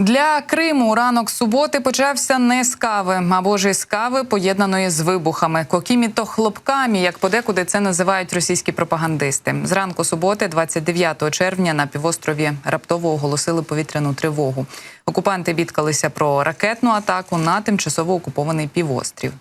Для Криму ранок суботи почався не з кави, або ж із кави, поєднаної з вибухами. Кокімі то хлопками, як подекуди це називають російські пропагандисти. Зранку суботи, 29 червня, на півострові раптово оголосили повітряну тривогу. Окупанти бідкалися про ракетну атаку на тимчасово окупований півострів.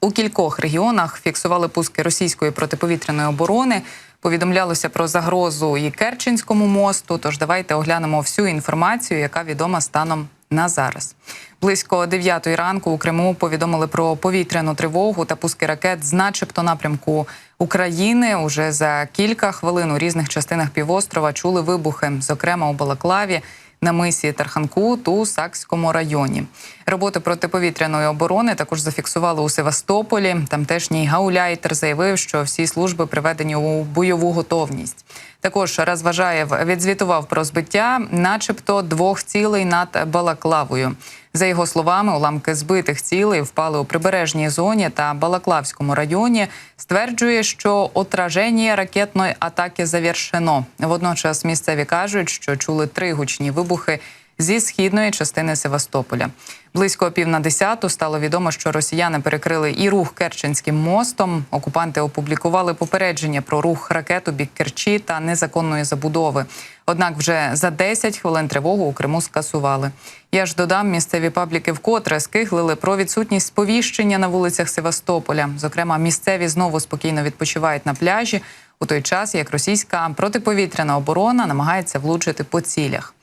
У кількох регіонах фіксували пуски російської протиповітряної оборони. Повідомлялося про загрозу і Керченському мосту. Тож давайте оглянемо всю інформацію, яка відома станом на зараз. Близько 9 ранку у Криму повідомили про повітряну тривогу та пуски ракет з начебто напрямку України. Уже за кілька хвилин у різних частинах півострова чули вибухи, зокрема у Балаклаві на мисі Тарханкут у Сакському районі. Роботи протиповітряної оборони також зафіксували у Севастополі. Тамтешній гауляйтер заявив, що всі служби приведені у бойову готовність. Також Розважаєв відзвітував про збиття, начебто, двох цілей над Балаклавою. За його словами, уламки збитих цілей впали у прибережній зоні та Балаклавському районі. Стверджує, що отраження ракетної атаки завершено. Водночас місцеві кажуть, що чули три гучні вибухи зі східної частини Севастополя. Близько пів на десяту стало відомо, що росіяни перекрили і рух Керченським мостом. Окупанти опублікували попередження про рух ракет у бік Керчі та незаконної забудови. Однак вже за 10 хвилин тривогу у Криму скасували. Я ж додам, місцеві пабліки вкотре скиглили про відсутність сповіщення на вулицях Севастополя. Зокрема, місцеві знову спокійно відпочивають на пляжі у той час, як російська протиповітряна оборона намагається влучити по цілях.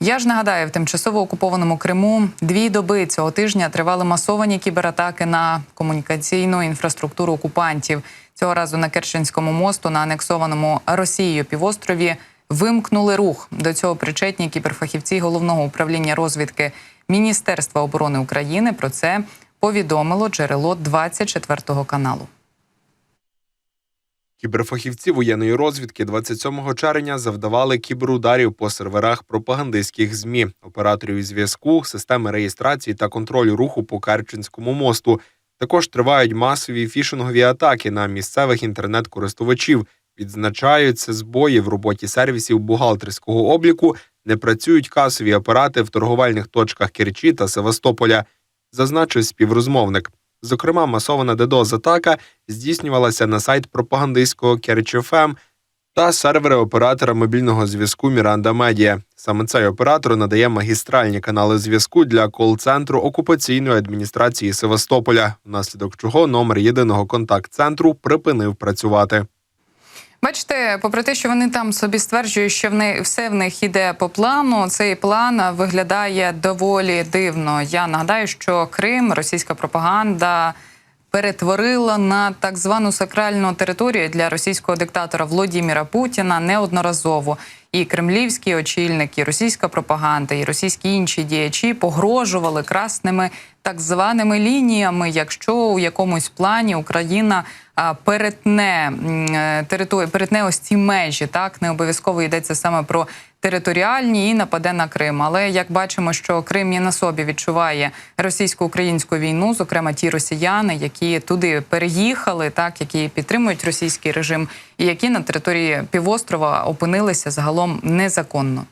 Я ж нагадаю, в тимчасово окупованому Криму дві доби цього тижня тривали масовані кібератаки на комунікаційну інфраструктуру окупантів. Цього разу на Керченському мосту на анексованому Росією півострові вимкнули рух. До цього причетні кіберфахівці головного управління розвідки Міністерства оборони України. Про це повідомило джерело 24 каналу. Кіберфахівці воєнної розвідки 27 червня завдавали кіберударів по серверах пропагандистських змі, операторів зв'язку, системи реєстрації та контролю руху по Керченському мосту. Також тривають масові фішингові атаки на місцевих інтернет-користувачів. Відзначаються збої в роботі сервісів бухгалтерського обліку, не працюють касові апарати в торговельних точках Керчі та Севастополя, зазначив співрозмовник. Зокрема, масована DDoS-атака здійснювалася на сайт пропагандистського KerchFM та сервери оператора мобільного зв'язку Міранда Медіа. Саме цей оператор надає магістральні канали зв'язку для кол-центру окупаційної адміністрації Севастополя, внаслідок чого номер єдиного контакт-центру припинив працювати. Бачите, попри те, що вони там собі стверджують, що в не все в них іде по плану. Цей план виглядає доволі дивно. Я нагадаю, що Крим, російська пропаганда. Перетворила на так звану сакральну територію для російського диктатора Володіміра Путіна неодноразово. І кремлівські очільники, і російська пропаганда, і російські інші діячі погрожували красними так званими лініями, якщо у якомусь плані Україна перетне територію, перетне ось ці межі. Так не обов'язково йдеться саме про територіальні і нападе на Крим. Але як бачимо, що Крим і на собі відчуває російсько-українську війну, зокрема ті росіяни, які туди переїхали, так які підтримують російський режим, і які на території півострова опинилися загалом незаконно.